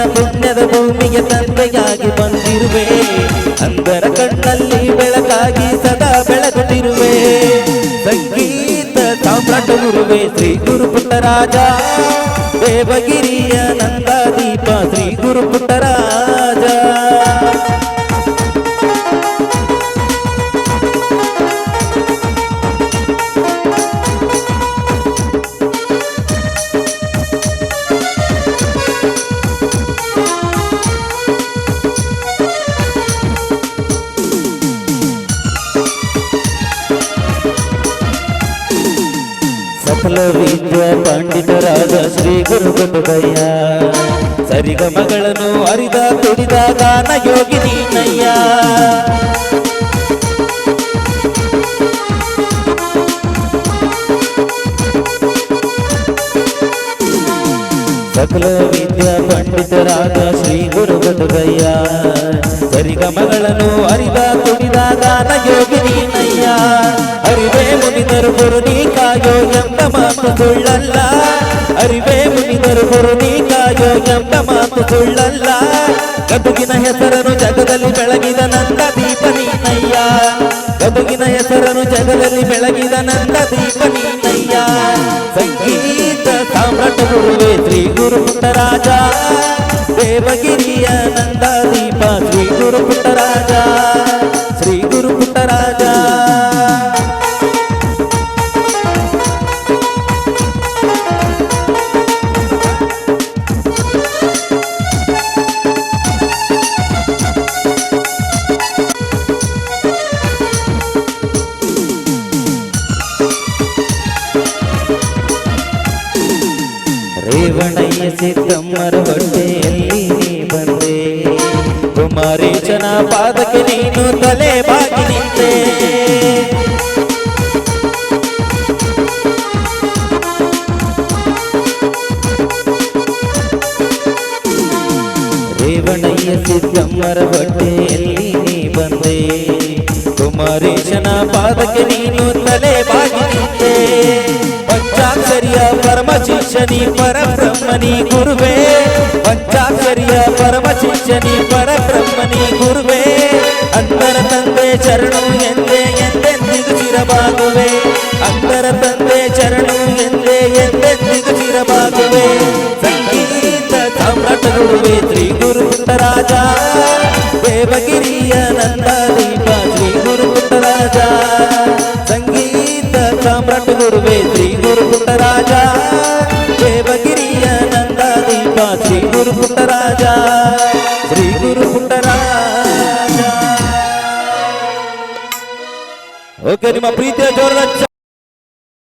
ನಿನ್ನ ಪುಣ್ಯದ ಭೂಮಿಗೆ ತಂದೆಯಾಗಿ ಬಂದಿರುವೆ. ಅಂದರ ಕಣ್ಣಲ್ಲಿ ಬೆಳಕಾಗಿ ಸದಾ ಬೆಳಗುತ್ತಿರುವೆ. ಸಂಗೀತ ಸಾಮ್ರಾಟ ಗುರುವೆ, ಶ್ರೀ ಗುರು ಪುಟ್ಟರಾಜ ದೇವಗಿರಿಯ ನಂದಾದೀಪ ಶ್ರೀ ಗುರು ಪುಟ್ಟರಾಜ ಸಕಲ ವಿದ್ಯ ಪಂಡಿತರಾದ ಶ್ರೀ ಗುರು ಗುರುಗಯ್ಯ ಸರಿಗ ಮಗಳನ್ನು ಅರಿದ ತುಡಿದ ಗಾನ ಯೋಗಿ ನೀನಯ್ಯ. ಸಕಲ ವಿದ್ಯಾ ಪಂಡಿತರಾದ ಶ್ರೀ ಗುರು ಗುರುಗಯ್ಯ ಸರಿಗಮಗಳನ್ನು ಅರಿದ ತುಡಿದ ಗಾನ ಯೋಗಿ ನೀನಯ್ಯ. ಅರಿವೇ ಮುನಿದರು ಗುರು ನೀ ಕಾಯೋ ಎಂಬ ಮಾತು ಸುಳ್ಳಲ್ಲ. ಅರಿವೇ ಮುನಿದರು ಗುರು ನೀ ಕಾಯೋ ಎಂಬ ಮಾತು ಸುಳ್ಳಲ್ಲ. ಗದುಗಿನ ಹೆಸರನ್ನು ಜಗದಲ್ಲಿ ಬೆಳಗಿದ ನಂದ ದೀಪ ನೀನಯ್ಯ. ಗದುಗಿನ ಹೆಸರನ್ನು ಜಗದಲ್ಲಿ ಬೆಳಗಿದ ನಂದ ದೀಪ ನೀನಯ್ಯ. ಸಂಗೀತ ಸಾಮ್ರಾಟ ಗುರುವೇ ಶ್ರೀ ಗುರು ರಾಜ ದೇವಗಿರಿಯ ರೇವಣಯ್ಯ ಸಿದ್ದಮ್ಮರ ಹೊಟ್ಟೆಯಲ್ಲಿ ನೀ ಬಂದೆ ಕುಮಾರೀಶನ ಪಾದಕ್ಕೆ ನೀನು ತಲೆ ಬಾಗಿ ನಿಂತೆ ರೇವಣಯ್ಯ ಸಿದ್ದಮ್ಮರ ಹೊಟ್ಟೆಯಲ್ಲಿ ನೀ ಬಂದೆ ಕುಮಾರೀಶನ ಪಾದಕ್ಕೆ ನೀನು ತಲೆ ಬಾಗಿ ನಿಂತೆ ಪಂಚಾಕ್ಷರಿಯ ಪರಮ ಶಿಷ್ಯನಿ ಪರಬ್ರಹ್ಮನಿ ಗುರುವೇ. ಪಂಚಾಕ್ಷರಿಯ ಪರಮಶಿಷ್ಯನಿ ಪರಬ್ರಹ್ಮನಿ ಗುರುವೇ. ಅಂತರ ತಂದೆ ಶರಣು ಎಂದೇ ಎಂದೆಂದಿಗೂ ಚಿರಬಾಗುವೆ. ಅಂತರ ತಂದೆ ಶರಣು ಎಂದೇ ಎಂದೆಂದಿಗೂ ಚಿರಬಾಗುವೆ. ಸಂಗೀತ ಸಾಮ್ರಾಟ ಗುರುವೇ ಶ್ರೀ ಗುರು ರಾಜ ದೇವಗಿರಿಯ ನಂದ ದೀಪ ಶ್ರೀ ಗುರು ಪುಟ್ಟರಾಜ ಗುರು ಪುಟ್ಟರಾಜ. ಶ್ರೀ ಗುರು ಪುಟ್ಟರಾಜ. ಓಕೆ ನಿಮ್ಮ ಪ್ರೀತಿಯ ಜೋರದ